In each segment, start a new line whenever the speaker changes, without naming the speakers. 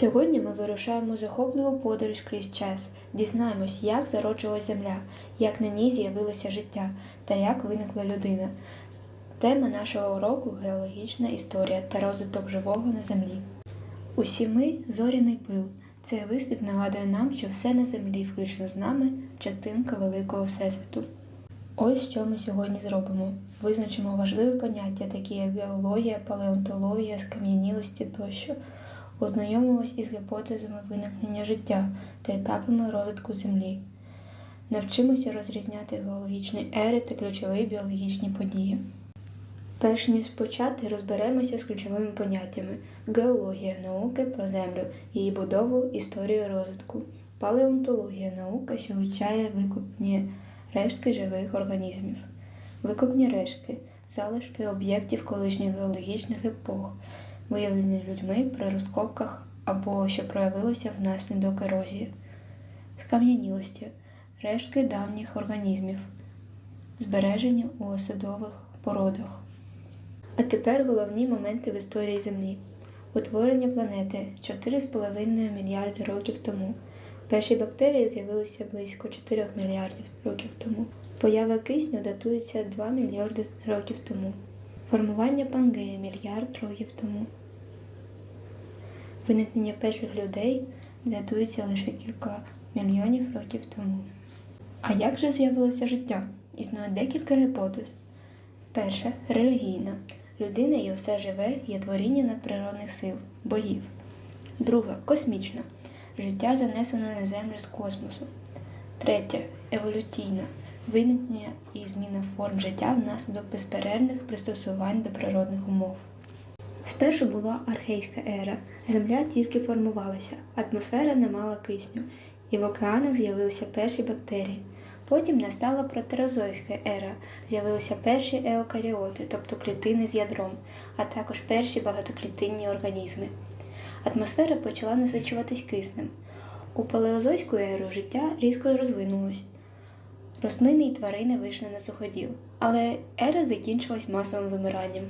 Сьогодні ми вирушаємо захопливу подорож крізь час, дізнаємось, як зароджувалася земля, як на ній з'явилося життя та як виникла людина. Тема нашого уроку геологічна історія та розвиток живого на землі. Усі ми зоряний пил. Цей вислів нагадує нам, що все на землі, включно з нами, частинка великого всесвіту. Ось що ми сьогодні зробимо. Визначимо важливі поняття, такі як геологія, палеонтологія, скам'янілості тощо. Ознайомимось із гіпотезами виникнення життя та етапами розвитку Землі. Навчимося розрізняти геологічні ери та ключові біологічні події. Перш ніж почати, розберемося з ключовими поняттями: геологія науки про землю, її будову, історію розвитку, палеонтологія наука, що вивчає викопні рештки живих організмів, викопні рештки, залишки об'єктів колишніх геологічних епох, виявлені людьми при розкопках або що проявилося внаслідок ерозії, скам'янілості, рештки давніх організмів, збережені у осадових породах. А тепер головні моменти в історії Землі. Утворення планети 4,5 мільярди років тому. Перші бактерії з'явилися близько 4 мільярдів років тому. Поява кисню датується 2 мільярди років тому. Формування Пангеї мільярд років тому. Виникнення перших людей датується лише кілька мільйонів років тому. А як же з'явилося життя? Існує декілька гіпотез. Перша релігійна. Людина і все живе є творіння надприродних сил, богів. Друга космічна. Життя занесено на землю з космосу. Третя еволюційна. Виникнення і зміна форм життя внаслідок безперервних пристосувань до природних умов. Спершу була архейська ера. Земля тільки формувалася, атмосфера не мала кисню, і в океанах з'явилися перші бактерії. Потім настала протерозойська ера, з'явилися перші еокаріоти, тобто клітини з ядром, а також перші багатоклітинні організми. Атмосфера почала насичуватись киснем. У палеозойську еру життя різко розвинулось. Рослини і тварини вийшли на суходіл, але ера закінчилась масовим вимиранням.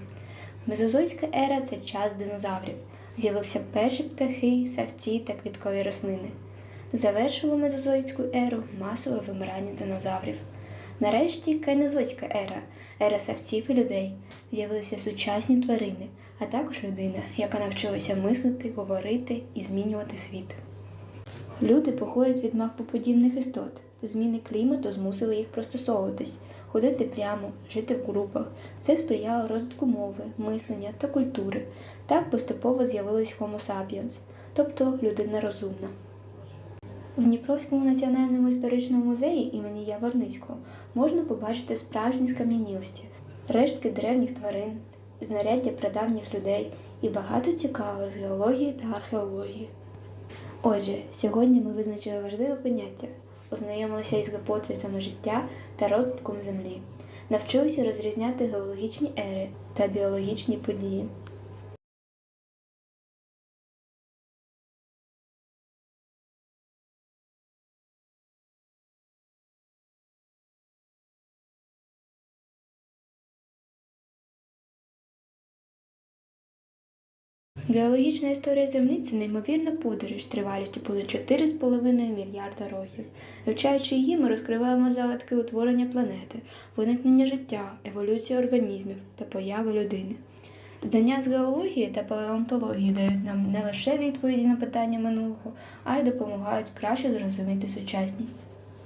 Мезозойська ера це час динозаврів. З'явилися перші птахи, савці та квіткові рослини. Завершило мезозойську еру масове вимирання динозаврів. Нарешті кайнозойська ера, ера савців і людей. З'явилися сучасні тварини, а також людина, яка навчилася мислити, говорити і змінювати світ. Люди походять від мавпоподібних істот. Зміни клімату змусили їх пристосовуватись, ходити прямо, жити в групах. Це сприяло розвитку мови, мислення та культури. Так поступово з'явилась Homo sapiens, тобто людина розумна. В Дніпровському національному історичному музеї імені Яворницького можна побачити справжні скам'янілості, рештки древніх тварин, знаряддя прадавніх людей і багато цікавого з геології та археології. Отже, сьогодні ми визначили важливе поняття, ознайомилися із гіпотезами життя та розвитком Землі, навчилися розрізняти геологічні ери та біологічні події. Геологічна історія Землі це неймовірна подорож тривалістю понад 4,5 мільярда років. Вивчаючи її, ми розкриваємо загадки утворення планети, виникнення життя, еволюції організмів та появи людини. Знання з геології та палеонтології дають нам не лише відповіді на питання минулого, а й допомагають краще зрозуміти сучасність.